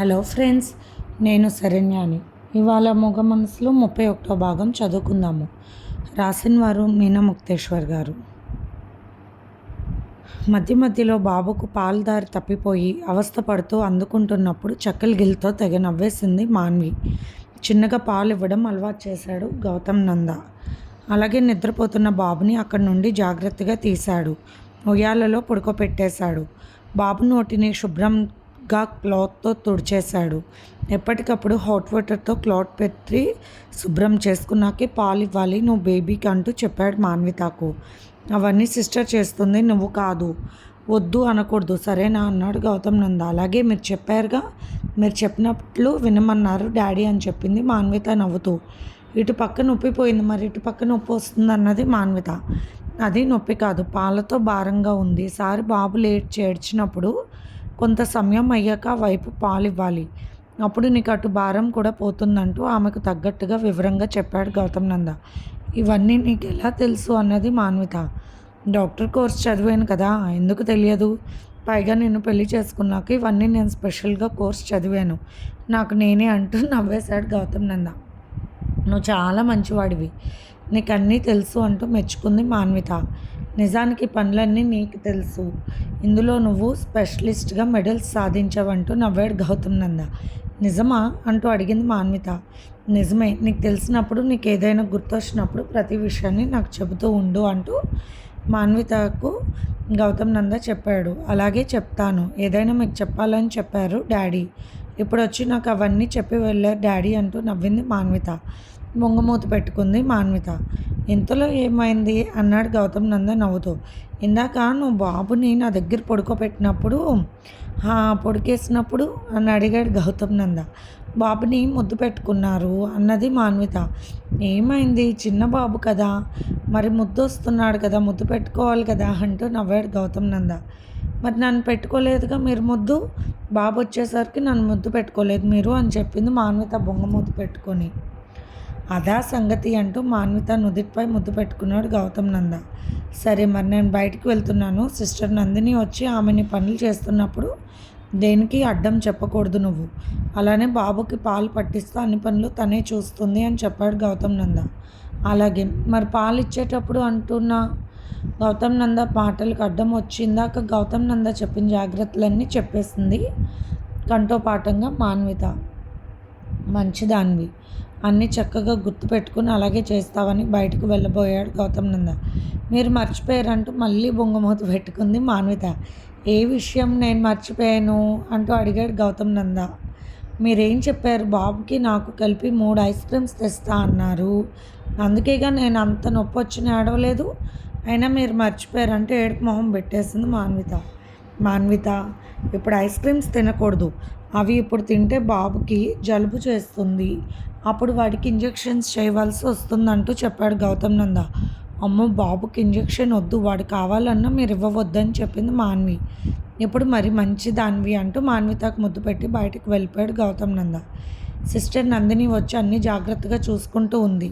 Hello friends నేను శరణ్యాని. ఇవాళ మొగ మనసులో ముప్పై ఒకటో భాగం చదువుకుందాము. రాసిన వారు మీనా ముక్తేశ్వర్ గారు. మధ్య మధ్యలో బాబుకు పాలుదారి తప్పిపోయి అవస్థ పడుతూ అందుకుంటున్నప్పుడు చక్కల గిల్తో తెగ నవ్వేసింది మాన్వి. చిన్నగా పాలు ఇవ్వడం అలవాటు చేశాడు గౌతమ్ నంద. అలాగే నిద్రపోతున్న బాబుని అక్కడి నుండి జాగ్రత్తగా తీశాడు. ఉయ్యాలలో పడుకోపెట్టేశాడు బాబు నోటిని శుభ్రం గా క్లాత్తో తుడిచేశాడు. ఎప్పటికప్పుడు హాట్ వాటర్తో క్లాత్ పెట్టి శుభ్రం చేసుకున్నాకే పాలు ఇవ్వాలి నువ్వు బేబీకి అంటూ చెప్పాడు మాన్వితకు. అవన్నీ సిస్టర్ చేస్తుంది నువ్వు కాదు. వద్దు అనకూడదు సరేనా అన్నాడు గౌతమ్ నంద. అలాగే మీరు చెప్పారుగా మీరు చెప్పినట్లు వినమన్నారు డాడీ అని చెప్పింది మాన్విత నవ్వుతూ. ఇటు పక్క నొప్పిపోయింది మరి ఇటు పక్క నొప్పి వస్తుంది అన్నది మాన్విత. అది నొప్పి కాదు పాలతో భారంగా ఉంది. సారి బాబు లేట్ చేర్చినప్పుడు కొంత సమయం అయ్యాక వైపు పాలు ఇవ్వాలి అప్పుడు నీకు అటు భారం కూడా పోతుందంటూ ఆమెకు తగ్గట్టుగా వివరంగా చెప్పాడు గౌతమ్ నంద. ఇవన్నీ నీకు ఎలా తెలుసు అన్నది మాన్విత. డాక్టర్ కోర్స్ చదివాను కదా ఎందుకు తెలియదు? పైగా నేను పెళ్ళి చేసుకున్నాక ఇవన్నీ నేను స్పెషల్గా కోర్స్ చదివాను. నాకు నేనే అంటూ నవ్వేశాడు గౌతమ్ నంద. నువ్వు చాలా మంచివాడివి. నీకు అన్నీ తెలుసు అంటూ మెచ్చుకుంది మాన్విత. నిజానికి పనులన్నీ నీకు తెలుసు. ఇందులో నువ్వు స్పెషలిస్ట్గా మెడల్స్ సాధించావంటూ నవ్వాడు గౌతమ్ నంద. నిజమా? అంటూ అడిగింది మాన్విత. నిజమే నీకు తెలిసినప్పుడు నీకు ఏదైనా గుర్తొచ్చినప్పుడు ప్రతి విషయాన్ని నాకు చెబుతూ ఉండు అంటూ మాన్వితకు గౌతమ్ నంద చెప్పాడు. అలాగే చెప్తాను. ఏదైనా మీకు చెప్పాలని చెప్పారు డాడీ. ఇప్పుడు వచ్చి నాకు అవన్నీ చెప్పి వెళ్ళారు డాడీ అంటూ నవ్వింది మాన్విత. ముంగమూత పెట్టుకుంది మాన్విత. ఇంతలో ఏమైంది? అన్నాడు గౌతమ్ నంద నవ్వుతూ. ఇందాక నువ్వు బాబుని నా దగ్గర పడుకోబెట్టినప్పుడు పొడికేసినప్పుడు? అని అడిగాడు గౌతమ్ నంద. బాబుని ముద్దు పెట్టుకున్నారు అన్నది మాన్విత. ఏమైంది? చిన్న బాబు కదా. మరి ముద్దు వస్తున్నాడు కదా ముద్దు పెట్టుకోవాలి కదా అంటూ నవ్వాడు గౌతమ్ నంద. మరి నన్ను పెట్టుకోలేదుగా మీరు ముద్దు? బాబు వచ్చేసరికి నన్ను ముద్దు పెట్టుకోలేదు మీరు అని చెప్పింది మాన్విత బొంగ ముద్దు పెట్టుకొని. అదా సంగతి అంటూ మాన్విత నుదిటిపై ముద్దు పెట్టుకున్నాడు గౌతమ్ నంద. సరే మరి నేను బయటికి వెళ్తున్నాను. సిస్టర్ నందిని వచ్చి ఆమెని పనులు చేస్తున్నప్పుడు దేనికి అడ్డం చెప్పకూడదు నువ్వు. అలానే బాబుకి పాలు పట్టిస్తూ అన్ని పనులు తనే చూస్తుంది అని చెప్పాడు గౌతమ్ నంద. అలాగే మరి పాలు ఇచ్చేటప్పుడు అంటున్న గౌతమ్ నంద పాటలకు అడ్డం వచ్చిందాక గౌతమ్ నంద చెప్పిన జాగ్రత్తలన్నీ చెప్పేసింది కంటోపాఠంగా మాన్విత. మంచిదాన్వి. అన్నీ చక్కగా గుర్తుపెట్టుకుని అలాగే చేస్తావని బయటకు వెళ్ళబోయాడు గౌతమ్ నంద. మీరు మర్చిపోయారంటూ మళ్ళీ బొంగమూత పెట్టుకుంది మాన్విత. ఏ విషయం నేను మర్చిపోయాను? అంటూ అడిగాడు గౌతమ్ నంద. మీరేం చెప్పారు? బాబుకి నాకు కలిపి మూడు ఐస్ క్రీమ్స్ తెస్తా అన్నారు. అందుకేగా నేను అంత నొప్పి వచ్చిన ఏడవలేదు. అయినా మీరు మర్చిపోయారంటే ఏడుపు మొహం పెట్టేసింది మాన్విత. మాన్విత ఇప్పుడు ఐస్ క్రీమ్స్ తినకూడదు. అవి ఇప్పుడు తింటే బాబుకి జలుబు చేస్తుంది. అప్పుడు వాడికి ఇంజెక్షన్స్ చేయవలసి వస్తుందంటూ చెప్పాడు గౌతమ్ నంద. అమ్మో బాబుకి ఇంజెక్షన్ వద్దు వాడు కావాలన్నా మీరు ఇవ్వవద్దని చెప్పింది మాన్వి. ఇప్పుడు మరి మంచి దాన్వి అంటూ మాన్వితకు ముద్దు పెట్టి బయటకు వెళ్ళిపోయాడు గౌతమ్ నంద. సిస్టర్ నందిని వచ్చి అన్ని జాగ్రత్తగా చూసుకుంటూ ఉంది.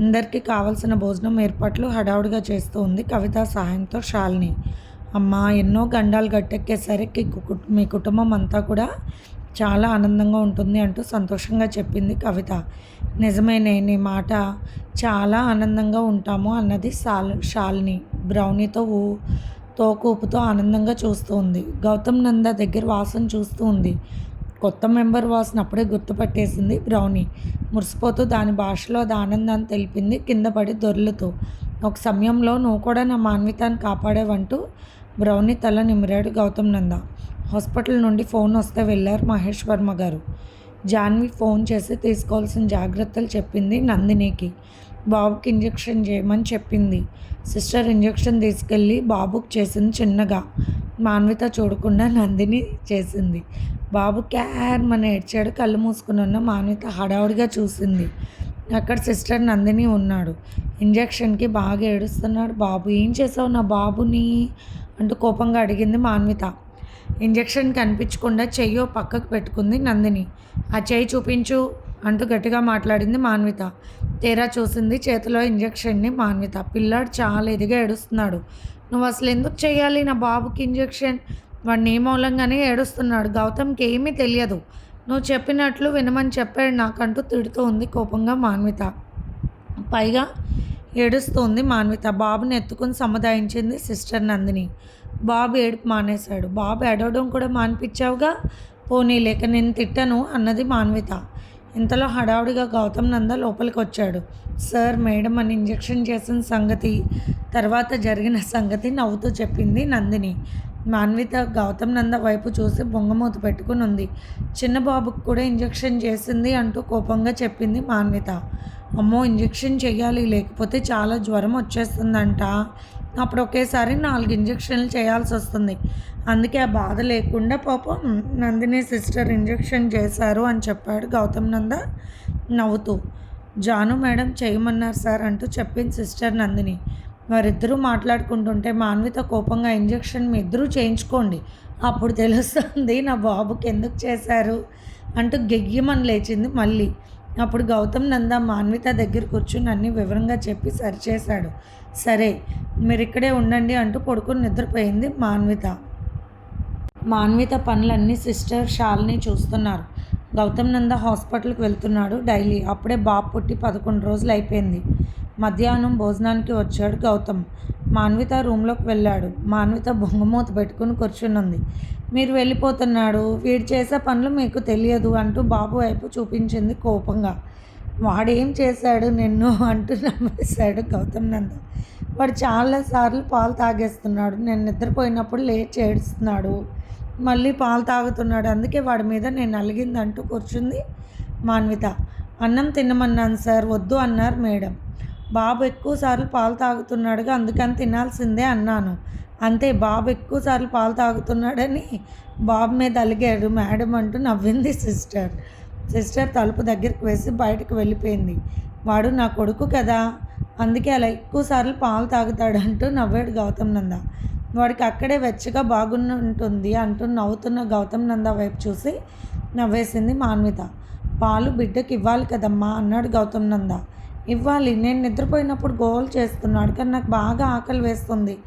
అందరికీ కావలసిన భోజనం ఏర్పాట్లు హడావుడిగా చేస్తూ ఉంది కవిత సహాయంతో షాల్ని. అమ్మ ఎన్నో గండాలు గట్టెక్కేసరికి మీ కుటుంబం అంతా కూడా చాలా ఆనందంగా ఉంటుంది అంటూ సంతోషంగా చెప్పింది కవిత. నిజమేనే నీ మాట చాలా ఆనందంగా ఉంటాము అన్నది శాల్ షాల్ని బ్రౌనీతో ఊ తోకూపుతో ఆనందంగా చూస్తూ ఉంది గౌతమ్ నంద దగ్గర వాసన చూస్తూ ఉంది. కొత్త మెంబర్ వాసన అప్పుడే గుర్తుపట్టేసింది బ్రౌనీ. మురిసిపోతూ దాని భాషలో అది ఆనందాన్ని తెలిపింది కింద పడి దొర్లుతూ. ఒక సమయంలో నువ్వు కూడా నా మాన్వితాన్ని కాపాడేవంటూ బ్రౌనీ తల నిమిరాడు గౌతమ్ నంద. హాస్పిటల్ నుండి ఫోన్ వస్తే వెళ్ళారు మహేష్ వర్మ గారు. జాన్వి ఫోన్ చేసి తీసుకోవాల్సిన జాగ్రత్తలు చెప్పింది నందినికి. బాబుకి ఇంజెక్షన్ చేయమని చెప్పింది. సిస్టర్ ఇంజెక్షన్ తీసుకెళ్ళి బాబుకి చేసింది చిన్నగా. మాన్విత చూడకుండా నందిని చేసింది. బాబు క్యార్ మన ఏడ్చాడు కళ్ళు మూసుకుని ఉన్న మాన్విత హడావుడిగా చూసింది. అక్కడ సిస్టర్ నందిని ఉన్నాడు. ఇంజెక్షన్కి బాగా ఏడుస్తున్నాడు. బాబు ఏం చేసావు నా బాబుని? అంటూ కోపంగా అడిగింది మాన్విత. ఇంజెక్షన్ కనిపించకుండా చెయ్యో పక్కకు పెట్టుకుంది నందిని. ఆ చెయ్యి చూపించు అంటూ గట్టిగా మాట్లాడింది మాన్విత. తీరా చూసింది చేతిలో ఇంజెక్షన్ని మాన్విత. పిల్లాడు చాలా ఎదిగా ఏడుస్తున్నాడు. నువ్వు అసలు ఎందుకు చేయాలి నా బాబుకి ఇంజెక్షన్? వాడిని ఏ మూలంగానే ఏడుస్తున్నాడు. గౌతమ్కి ఏమీ తెలియదు. నువ్వు చెప్పినట్లు వినమని చెప్పాడు నాకంటూ తిడుతూ ఉంది కోపంగా మాన్విత. పైగా ఏడుస్తోంది మాన్విత. బాబుని ఎత్తుకుని సముదాయించింది సిస్టర్ నందిని. బాబు ఏడుపు మానేశాడు. బాబు ఏడవడం కూడా మానిపించావుగా? పోనీ లేక నేను తిట్టను అన్నది మాన్విత. ఇంతలో హడావుడిగా గౌతమ్ నంద లోపలికి వచ్చాడు సార్ మేడం అని ఇంజెక్షన్ చేసిన సంగతి తర్వాత జరిగిన సంగతి నవ్వుతూ చెప్పింది నందిని. మాన్విత గౌతమ్ నంద వైపు చూసి బొంగమూత పెట్టుకుని ఉంది. చిన్న బాబుకు కూడా ఇంజెక్షన్ చేసింది అంటూ కోపంగా చెప్పింది మాన్విత. అమ్మో ఇంజెక్షన్ చేయాలి లేకపోతే చాలా జ్వరం వచ్చేస్తుందంట. అప్పుడు ఒకేసారి నాలుగు ఇంజక్షన్లు చేయాల్సి వస్తుంది. అందుకే ఆ బాధ లేకుండా పాపం నందిని సిస్టర్ ఇంజెక్షన్ చేశారు అని చెప్పాడు గౌతమ్ నంద నవ్వుతూ. జాను మేడం చేయమన్నారు సార్ అంటూ చెప్పింది సిస్టర్ నందిని. వారిద్దరూ మాట్లాడుకుంటుంటే మాన్విత కోపంగా ఇంజెక్షన్ మీ ఇద్దరూ చేయించుకోండి. అప్పుడు తెలుస్తుంది నా బాబుకి ఎందుకు చేశారు అంటూ గెగ్యమని లేచింది మళ్ళీ. అప్పుడు గౌతమ్ నంద మాన్విత దగ్గర కూర్చుని అన్ని వివరంగా చెప్పి సరిచేశాడు. సరే మీరు ఇక్కడే ఉండండి అంటూ పడుకుని నిద్రపోయింది మాన్విత. మాన్విత పనులన్నీ సిస్టర్ షాల్ని చూస్తున్నారు. గౌతమ్ నంద హాస్పిటల్కి వెళ్తున్నాడు డైలీ. అప్పుడే బాబు పుట్టి పదకొండు రోజులు అయిపోయింది. మధ్యాహ్నం భోజనానికి వచ్చాడు గౌతమ్. మాన్విత రూమ్లోకి వెళ్ళాడు. మాన్విత బొంగమూత పెట్టుకుని కూర్చునుంది. మీరు వెళ్ళిపోతున్నాడు. వీడు చేసే పనులు మీకు తెలియదు అంటూ బాబు వైపు చూపించింది కోపంగా. వాడేం చేశాడు నిన్ను అంటూ నమ్మేశాడు గౌతమ్ నంద వాడు చాలాసార్లు పాలు తాగేస్తున్నాడు నేను నిద్రపోయినప్పుడు లేచి ఏడుస్తున్నాడు మళ్ళీ పాలు తాగుతున్నాడు అందుకే వాడి మీద నేను అలిగిందంటూ కూర్చుంది మాన్విత. అన్నం తినమన్నాను సార్ వద్దు అన్నారు మేడం. బాబు ఎక్కువసార్లు పాలు తాగుతున్నాడుగా అందుకని తినాల్సిందే అన్నాను. అంతే బాబు ఎక్కువసార్లు పాలు తాగుతున్నాడని బాబు మీద అలిగాడు మేడం అంటూ నవ్వింది సిస్టర్. సిస్టర్ తలుపు దగ్గరికి వేసి బయటకు వెళ్ళిపోయింది. వాడు నా కొడుకు కదా? అందుకే అలా ఎక్కువసార్లు పాలు తాగుతాడు అంటూ నవ్వాడు గౌతమ్ నంద. వాడికి అక్కడే వెచ్చగా బాగుంటుంది ఉంటుంది అంటూ నవ్వుతున్న గౌతమ్ నంద వైపు చూసి నవ్వేసింది మాన్విత. పాలు బిడ్డకి ఇవ్వాలి కదమ్మా అన్నాడు గౌతమ్ నంద. ఇవ్వాలి. నేను నిద్రపోయినప్పుడు గోల్ చేస్తున్నాడు కానీ నాకు బాగా ఆకలి వేస్తుంది.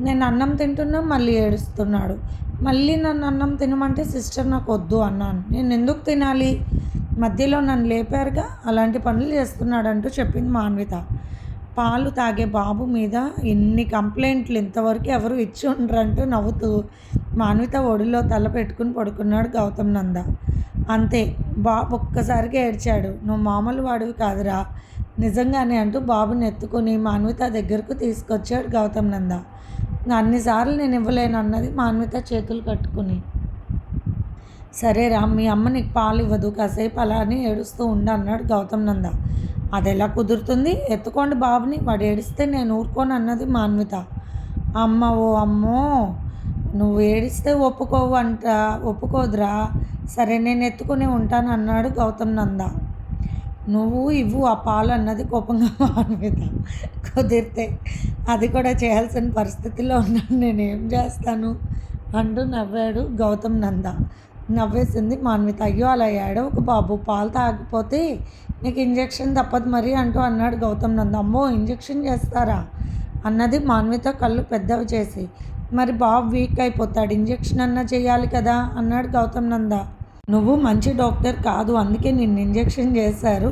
నేను అన్నం తింటున్నా మళ్ళీ ఏడుస్తున్నాడు. మళ్ళీ నన్ను అన్నం తినమంటే సిస్టర్ నాకు వద్దు అన్నాను. నేను ఎందుకు తినాలి? మధ్యలో నన్ను లేపారుగా అలాంటి పనులు చేస్తున్నాడంటూ చెప్పింది మాన్విత. పాలు తాగే బాబు మీద ఎన్ని కంప్లైంట్లు ఇంతవరకు ఎవరు ఇచ్చి ఉండరంటూ నవ్వుతూ మాన్విత ఒడిలో తల పెట్టుకుని పడుకున్నాడు గౌతమ్ నంద. అంతే బాబు ఒక్కసారిగా ఏడ్చాడు. నువ్వు మామూలు వాడివి కాదురా నిజంగానే అంటూ బాబుని ఎత్తుకొని మాన్విత దగ్గరకు తీసుకొచ్చాడు గౌతమ్ నంద. అన్నిసార్లు నేను ఇవ్వలేను అన్నది మాన్విత చేతులు కట్టుకుని. సరేరా మీ అమ్మ నీకు పాలు ఇవ్వదు కాసేపు అలా అని ఏడుస్తూ ఉండు అన్నాడు గౌతమ్ నంద. అది ఎలా కుదురుతుంది? ఎత్తుకోండి బాబుని వాడు ఏడిస్తే నేను ఊరుకోను అన్నది మాన్విత అమ్మ ఓ అమ్మో నువ్వు ఏడిస్తే ఒప్పుకోవు అంట ఒప్పుకోదురా. సరే నేను ఎత్తుకుని ఉంటాను అన్నాడు గౌతమ్ నంద. నువ్వు ఇవ్వు ఆ పాలు అన్నది కోపంగా మాన్విత కుదిరితే. అది కూడా చేయాల్సిన పరిస్థితిలో ఉన్నాను. నేను ఏం చేస్తాను? అంటూ నవ్వాడు గౌతమ్ నంద. నవ్వేసింది మాన్విత. అయ్యో అలా ఏడో ఒక బాబు. పాలు తాగిపోతే నీకు ఇంజెక్షన్ తప్పదు మరి అంటూ అన్నాడు గౌతమ్ నంద. అమ్మో ఇంజెక్షన్ చేస్తారా? అన్నది మాన్విత కళ్ళు పెద్దవి చేసి. మరి బాబు వీక్ అయిపోతాడు. ఇంజెక్షన్ అన్నా చేయాలి కదా? అన్నాడు గౌతమ్ నంద. నువ్వు మంచి డాక్టర్ కాదు అందుకే నిన్ను ఇంజెక్షన్ చేశారు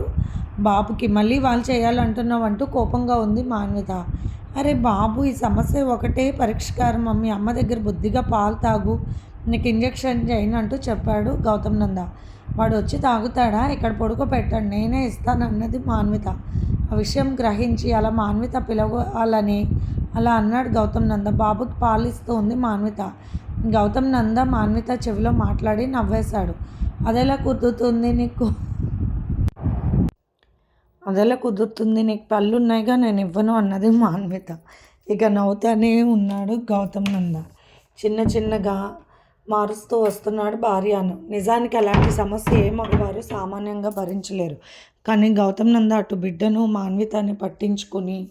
బాబుకి. మళ్ళీ వాళ్ళు చేయాలంటున్నావు అంటూ కోపంగా ఉంది మాన్విత. అరే బాబు ఈ సమస్య ఒకటే పరిష్కారం. మమ్మీ అమ్మ దగ్గర బుద్ధిగా పాలు తాగు నీకు ఇంజెక్షన్ చేయను అంటూ చెప్పాడు గౌతమ్ నంద. వాడు వచ్చి తాగుతాడా? ఇక్కడ పడుకోబెట్టాడు నేనే ఇస్తాను అన్నది మాన్విత. ఆ విషయం గ్రహించి అలా మాన్విత పిలవాలని అలా అన్నాడు గౌతమ్ నంద. బాబుకి పాలిస్తూ ఉంది మాన్విత. గౌతమ్ నంద మాన్విత చెవిలో మాట్లాడి నవ్వేశాడు. అదెలా కుదురుతుంది నీకు? అదెలా కుదురుతుంది నీకు? పళ్ళు ఉన్నాయిగా నేను ఇవ్వను అన్నది మాన్విత. ఇక నవ్వుతానే ఉన్నాడు గౌతమ్ నంద. చిన్న చిన్నగా మారుస్తూ వస్తున్నాడు భార్యను. నిజానికి అలాంటి సమస్య ఏ మగవారు సామాన్యంగా భరించలేరు. కానీ గౌతమ్ నంద అటు బిడ్డను మాన్వితాన్ని పట్టించుకుని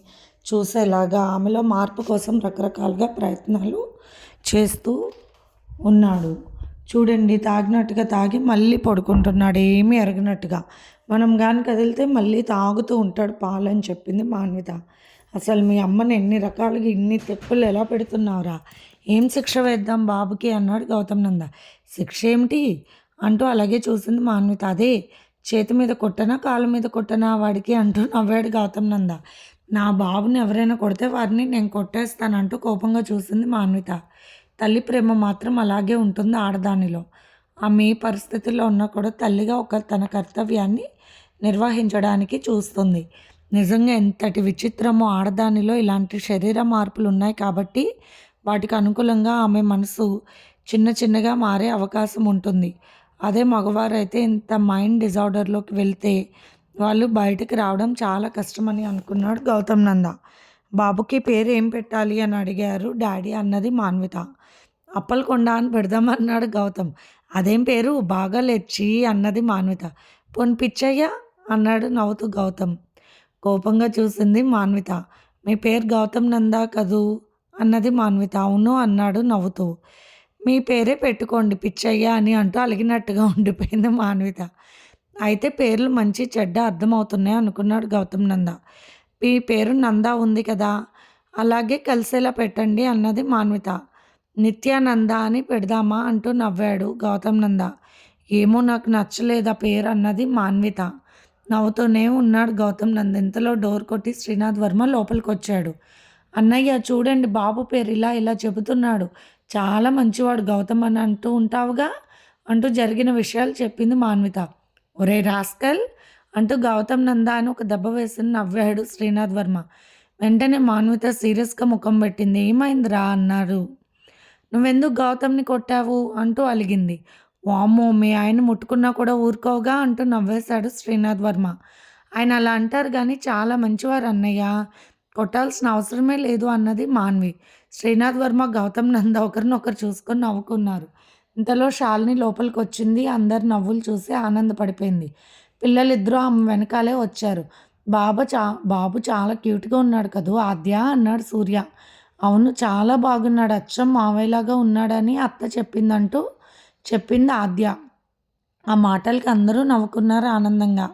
చూసేలాగా ఆమెలో మార్పు కోసం రకరకాలుగా ప్రయత్నాలు చేస్తూ ఉన్నాడు. చూడండి తాగినట్టుగా తాగి మళ్ళీ పడుకుంటున్నాడు. ఏమీ ఎరగనట్టుగా మనం కానీ కదిలితే మళ్ళీ తాగుతూ ఉంటాడు పాలని చెప్పింది మాన్విత. అసలు మీ అమ్మని ఎన్ని రకాలుగా ఇన్ని తెప్పులు ఎలా పెడుతున్నావురా? ఏం శిక్ష వేద్దాం బాబుకి అన్నాడు గౌతమ్ నంద. శిక్ష ఏమిటి? అంటూ అలాగే చూసింది మాన్విత. అదే చేతి మీద కొట్టనా కాళ్ళ మీద కొట్టనా వాడికి అంటూ నవ్వాడు గౌతమ్ నంద. నా బాబుని ఎవరైనా కొడితే వారిని నేను కొట్టేస్తానంటూ కోపంగా చూసింది మాన్విత. తల్లి ప్రేమ మాత్రం అలాగే ఉంటుంది ఆడదానిలో. ఆమె ఏ పరిస్థితుల్లో ఉన్నా కూడా తల్లిగా ఒక తన కర్తవ్యాన్ని నిర్వహించడానికి చూస్తుంది. నిజంగా ఎంతటి విచిత్రమో ఆడదానిలో ఇలాంటి శరీర మార్పులు ఉన్నాయి కాబట్టి వాటికి అనుకూలంగా ఆమె మనసు చిన్న చిన్నగా మారే అవకాశం ఉంటుంది. అదే మగవారైతే ఇంత మైండ్ డిజార్డర్లోకి వెళ్తే వాళ్ళు బయటకు రావడం చాలా కష్టమని అనుకున్నాడు గౌతమ్ నంద. బాబుకి పేరు ఏం పెట్టాలి? అని అడిగారు డాడీ అన్నది మాన్విత. అప్పలకొండ అని పెడదామన్నాడు గౌతమ్. అదేం పేరు? బాగా లెచ్చి అన్నది మాన్విత. పోని పిచ్చయ్య అన్నాడు నవ్వుతూ గౌతమ్. కోపంగా చూసింది మాన్విత. మీ పేరు గౌతమ్ నందా కదూ? అన్నది మాన్విత. అవును అన్నాడు నవ్వుతూ. మీ పేరే పెట్టుకోండి పిచ్చయ్య అని అంటూ అలిగినట్టుగా ఉండిపోయింది మాన్విత. అయితే పేర్లు మంచి చెడ్డ అర్థమవుతున్నాయి అనుకున్నాడు గౌతమ్ నంద. మీ పేరు నందా ఉంది కదా అలాగే కలిసేలా పెట్టండి అన్నది మాన్విత. నిత్యానంద అని పెడదామా అంటూ నవ్వాడు గౌతమ్ నంద. ఏమో నాకు నచ్చలేదు ఆ పేరు అన్నది మాన్విత. నవ్వుతూనే ఉన్నాడు గౌతమ్ నంద. ఇంతలో డోర్ కొట్టి శ్రీనాథ్ వర్మ లోపలికి వచ్చాడు అన్నయ్య చూడండి బాబు పేరు ఇలా ఇలా చెబుతున్నాడు. చాలా మంచివాడు గౌతమ్ అని అంటూ ఉంటావుగా అంటూ జరిగిన విషయాలు చెప్పింది మాన్విత. ఒరే రాస్కల్! అంటూ గౌతమ్ నందా అని ఒక దెబ్బ వేసుకుని నవ్వాడు శ్రీనాథ్ వర్మ. వెంటనే మాన్విత సీరియస్గా ముఖం పెట్టింది. ఏమైందిరా అన్నారు. నువ్వెందుకు గౌతమ్ని కొట్టావు? అంటూ అలిగింది. వామ్మో మీ ఆయన ముట్టుకున్నా కూడా ఊరుకోగా అంటూ నవ్వేశాడు శ్రీనాథ్ వర్మ. ఆయన అలా అంటారు కానీ చాలా మంచివారు అన్నయ్య. కొట్టాల్సిన అవసరమే లేదు అన్నది మాన్వి. శ్రీనాథ్ వర్మ గౌతమ్ నంద ఒకరినొకరు చూసుకొని నవ్వుకున్నారు. ఇంతలో షాలిని లోపలికి వచ్చింది అందరు నవ్వులు చూసి ఆనందపడిపోయింది. పిల్లలిద్దరూ ఆమె వెనకాలే వచ్చారు. బాబా చా బాబు చాలా క్యూట్గా ఉన్నాడు కదూ? ఆద్య అన్నాడు సూర్య. అవును చాలా బాగున్నాడు. అచ్చం మావయ్యలాగా ఉన్నాడని అత్త చెప్పిందంటూ చెప్పింది ఆద్య. ఆ మాటలకి అందరూ నవ్వుకున్నారు ఆనందంగా.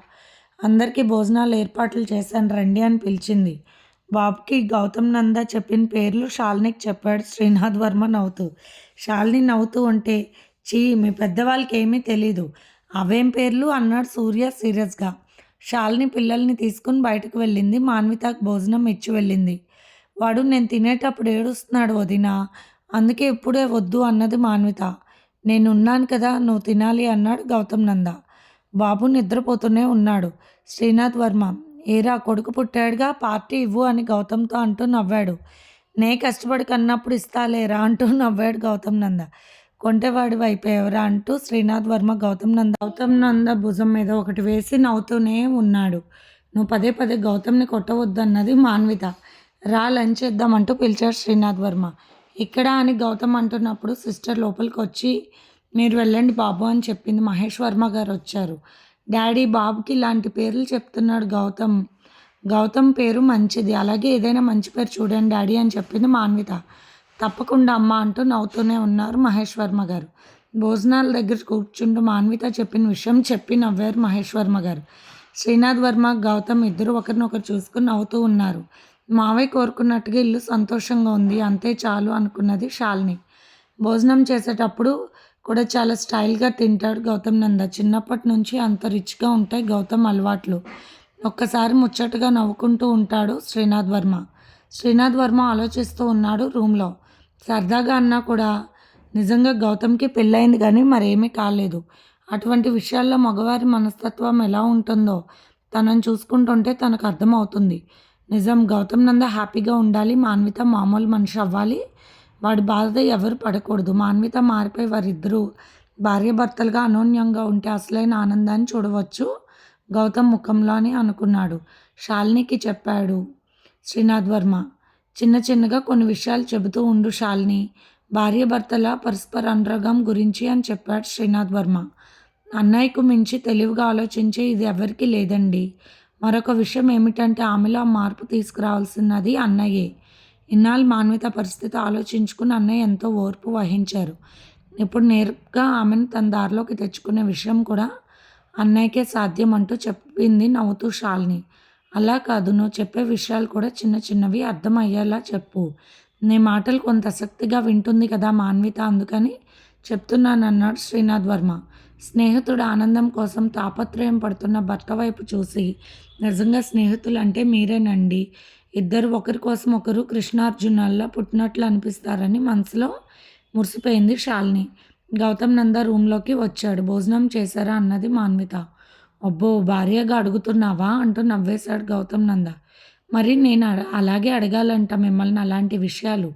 అందరికీ భోజనాలు ఏర్పాట్లు చేశాను రండి అని పిలిచింది. బాబుకి గౌతమ్ నంద చెప్పిన పేర్లు షాల్నిక్ చెప్పాడు శ్రీనాథ్ వర్మ నవ్వుతూ. శాలిని నవ్వుతూ ఉంటే చీ మీ పెద్దవాళ్ళకి ఏమీ తెలీదు. అవేం పేర్లు? అన్నాడు సూర్య సీరియస్గా. శాలిని పిల్లల్ని తీసుకుని బయటకు వెళ్ళింది. మాన్వితకు భోజనం ఇచ్చి వెళ్ళింది. వాడు నేను తినేటప్పుడు ఏడుస్తున్నాడు వదిన. అందుకే ఇప్పుడే వద్దు అన్నది మాన్విత. నేను ఉన్నాను కదా నువ్వు తినాలి అన్నాడు గౌతమ్ నంద. బాబు నిద్రపోతూనే ఉన్నాడు. శ్రీనాథ్ వర్మ ఏరా కొడుకు పుట్టాడుగా పార్టీ ఇవ్వు అని గౌతమ్తో అంటూ నవ్వాడు. నే కష్టపడి కన్నప్పుడు ఇస్తాలేరా అంటూ నవ్వాడు గౌతమ్ నంద. కొంటెవాడి ఎవరా అంటూ శ్రీనాథ్ వర్మ గౌతమ్ నంద. గౌతమ్ నంద భుజం మీద ఒకటి వేసి నవ్వుతూనే ఉన్నాడు. నువ్వు పదే పదే గౌతమ్ని కొట్టవద్దన్నది మాన్విత. రా లంచ్ చేద్దామంటూ పిలిచాడు శ్రీనాథ్ వర్మ. ఇక్కడ అని గౌతమ్ అంటున్నప్పుడు సిస్టర్ లోపలికి వచ్చి మీరు వెళ్ళండి బాబు అని చెప్పింది మహేష్ వర్మ గారు వచ్చారు. డాడీ బాబుకి ఇలాంటి పేర్లు చెప్తున్నాడు గౌతమ్. గౌతమ్ పేరు మంచిది. అలాగే ఏదైనా మంచి పేరు చూడండి డాడీ అని చెప్పింది మాన్విత. తప్పకుండా అమ్మ అంటూ నవ్వుతూనే ఉన్నారు మహేష్ వర్మ గారు. భోజనాల దగ్గర కూర్చుంటూ మాన్విత చెప్పిన విషయం చెప్పి నవ్వారు మహేష్ వర్మ గారు. శ్రీనాథ్ వర్మ గౌతమ్ ఇద్దరు ఒకరినొకరు చూసుకుని నవ్వుతూ ఉన్నారు. మావయ్య కోరుకున్నట్టుగా ఇల్లు సంతోషంగా ఉంది. అంతే చాలు అనుకున్నది శాలిని. భోజనం చేసేటప్పుడు కూడా చాలా స్టైల్గా తింటాడు గౌతమ్ నంద. చిన్నప్పటి నుంచి అంత రిచ్గా ఉంటాయి గౌతమ్ అలవాట్లు. ఒక్కసారి ముచ్చటగా నవ్వుకుంటూ ఉంటాడు శ్రీనాథ్ వర్మ. శ్రీనాథ్ వర్మ ఆలోచిస్తూ ఉన్నాడు రూమ్లో. సరదాగా అన్నా కూడా నిజంగా గౌతమ్కి పెళ్ళయింది కానీ మరేమీ కాలేదు. అటువంటి విషయాల్లో మగవారి మనస్తత్వం ఎలా ఉంటుందో తనని చూసుకుంటుంటే తనకు అర్థమవుతుంది. నిజం గౌతమ్ నంద హ్యాపీగా ఉండాలి మాన్విత మామూలు మనిషి అవ్వాలి. వాడి బాధ ఎవరు పడకూడదు. మాన్విత మారిపోయి వారిద్దరూ భార్యాభర్తలుగా అనోన్యంగా ఉంటే అసలైన ఆనందాన్ని చూడవచ్చు. గౌతమ్ ముఖంలో అని అనుకున్నాడు. శాలినికి చెప్పాడు శ్రీనాథ్ వర్మ చిన్న చిన్నగా కొన్ని విషయాలు చెబుతూ ఉండు శాలిని భార్యాభర్తల పరస్పర అనురాగం గురించి అని చెప్పాడు శ్రీనాథ్ వర్మ. అన్నయ్యకు మించి తెలివిగా ఆలోచించే ఇది ఎవరికీ లేదండి. మరొక విషయం ఏమిటంటే ఆమెలో మార్పు తీసుకురావాల్సినది అన్నయ్యే. ఇన్నాళ్ళు మాన్విత పరిస్థితి ఆలోచించుకుని అన్నయ్య ఎంతో ఓర్పు వహించారు. ఇప్పుడు నేరుగా ఆమెను తన దారిలోకి తెచ్చుకునే విషయం కూడా అన్నయ్యకే సాధ్యం అంటూ చెప్పింది నవ్వుతూ షాల్ని అలా కాదు నువ్వు చెప్పే విషయాలు కూడా చిన్న చిన్నవి అర్థమయ్యేలా చెప్పు. నీ మాటలు కొంత ఆసక్తిగా వింటుంది కదా మాన్విత అందుకని చెప్తున్నానన్నాడు శ్రీనాథ్ వర్మ. స్నేహితుడు ఆనందం కోసం తాపత్రయం పడుతున్న భర్త వైపు చూసి నిజంగా స్నేహితులు అంటే మీరేనండి? ఇద్దరు ఒకరి కోసం ఒకరు కృష్ణార్జునల్లా పుట్టినట్లు అనిపిస్తారని మనసులో మురిసిపోయింది షాల్ని గౌతమ్ నంద రూమ్లోకి వచ్చాడు. భోజనం చేశారా అన్నది మాన్విత. అబ్బో భార్యగా అడుగుతున్నావా అంటూ నవ్వేశాడు గౌతమ్ నంద. మరి నేను అడ- అలాగే అడగాలంట మిమ్మల్ని అలాంటి విషయాలు.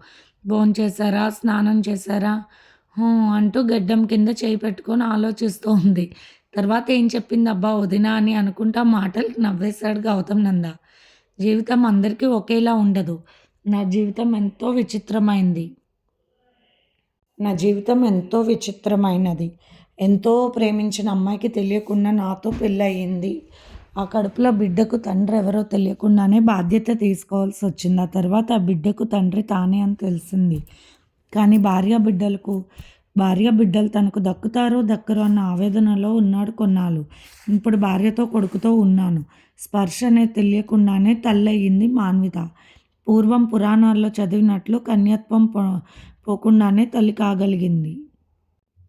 భోంచేశారా స్నానం చేశారా? అంటూ గడ్డం కింద చేయి పెట్టుకొని ఆలోచిస్తూ ఉంది. తర్వాత ఏం చెప్పింది అబ్బా వదినా అని అనుకుంటా మాటలకు నవ్వేశాడు గౌతమ్ నంద. జీవితం అందరికీ ఒకేలా ఉండదు. నా జీవితం ఎంతో విచిత్రమైంది. నా జీవితం ఎంతో విచిత్రమైనది. ఎంతో ప్రేమించిన అమ్మాయికి తెలియకుండా నాతో పెళ్ళయింది. ఆ కడుపులో బిడ్డకు తండ్రి ఎవరో తెలియకుండానే బాధ్యత తీసుకోవాల్సి వచ్చింది. ఆ తర్వాత ఆ బిడ్డకు తండ్రి తానే అని తెలిసింది. కానీ భార్య బిడ్డలకు భార్య బిడ్డలు తనకు దక్కుతారో దక్కరో అన్న ఆవేదనలో ఉన్నాడు కొన్నాళ్ళు. ఇప్పుడు భార్యతో కొడుకుతో ఉన్నాను. స్పర్శ అనేది తెలియకుండానే తల్లయ్యింది మాన్విత. పూర్వం పురాణాల్లో చదివినట్లు కన్యత్వం పోకుండానే తల్లి కాగలిగింది.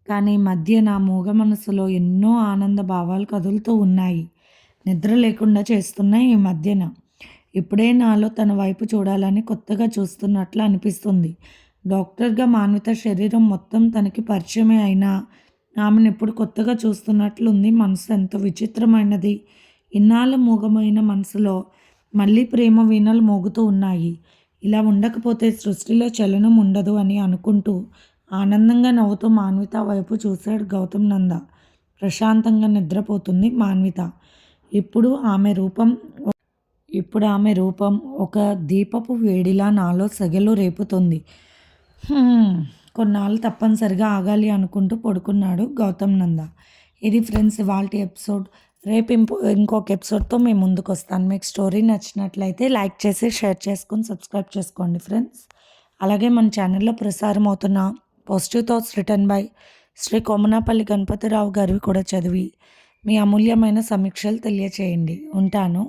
కానీ మధ్య నా మూగ మనసులో ఎన్నో ఆనంద భావాలు కదులుతూ ఉన్నాయి. నిద్ర లేకుండా చేస్తున్నాయి ఈ మధ్యన ఇప్పుడే నాలో తన వైపు చూడాలని కొత్తగా చూస్తున్నట్లు అనిపిస్తుంది. డాక్టర్గా మాన్విత శరీరం మొత్తం తనకి పరిచయమే అయినా ఆమెను ఇప్పుడు కొత్తగా చూస్తున్నట్లుంది మనసు ఎంతో విచిత్రమైనది. ఇన్నాళ్ళ మూగమైన మనసులో మళ్ళీ ప్రేమ వీణలు మోగుతూ ఉన్నాయి. ఇలా ఉండకపోతే సృష్టిలో చలనం ఉండదు అని అనుకుంటూ ఆనందంగా నవ్వుతూ మాన్విత వైపు చూశాడు గౌతమ్ నంద. ప్రశాంతంగా నిద్రపోతుంది మాన్విత. ఇప్పుడు ఆమె రూపం ఇప్పుడు ఆమె రూపం ఒక దీపపు వేడిలా నాలో సెగలు రేపుతుంది. కొన్నాళ్ళు తప్పనిసరిగా ఆగాలి అనుకుంటూ పడుకున్నాడు గౌతమ్ నంద. ఇది ఫ్రెండ్స్ ఇవాళ ఎపిసోడ్. రేపు ఇంకో ఇంకొక ఎపిసోడ్తో మేము ముందుకు వస్తాను మీకు స్టోరీ నచ్చినట్లయితే లైక్ చేసి షేర్ చేసుకొని సబ్స్క్రైబ్ చేసుకోండి ఫ్రెండ్స్. అలాగే మన ఛానల్లో ప్రసారం అవుతున్న positive thoughts written by Shri Komanapalli Ganapathirao గారివి కూడా చదివి మీ అమూల్యమైన సమీక్షలు తెలియచేయండి. ఉంటాను.